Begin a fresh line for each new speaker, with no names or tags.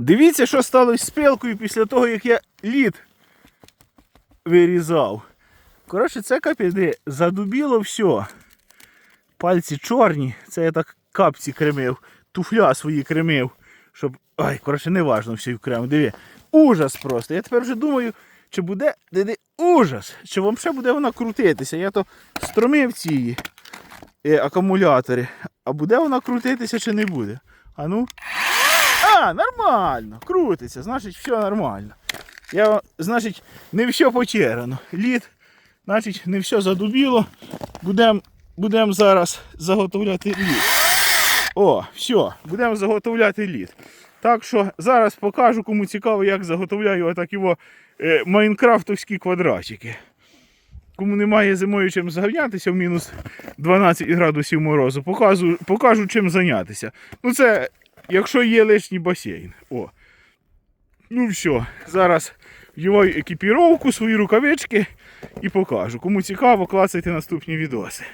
Дивіться, що сталося з пилкою після того, як я лід вирізав. Коротше, це капець, задубіло все. Пальці чорні, це я так капці кремив, туфля свої кремив, щоб. Ай, коротше, не важно все окремо. Диви. Ужас просто. Я тепер вже думаю, чи буде диди, ужас, чи вам ще буде вона крутитися. Я то стромив ці е, акумулятори. А буде вона крутитися чи не буде? А ну. Нормально, крутиться, значить все нормально. Я, значить, не все потеряно. Лід, значить, не все задубіло. Будемо будем зараз заготовляти лід. О, все, будемо заготовляти лід. Так що зараз покажу, кому цікаво, як заготовляю отак його е, майнкрафтовські квадратики. Кому немає зимою чим зайнятися в мінус 12 градусів морозу, покажу, покажу чим зайнятися. Ну це, якщо є лишній басейн. О. Ну все, зараз вдіваю екіпіровку, свої рукавички і покажу. Кому цікаво, клацайте наступні відоси.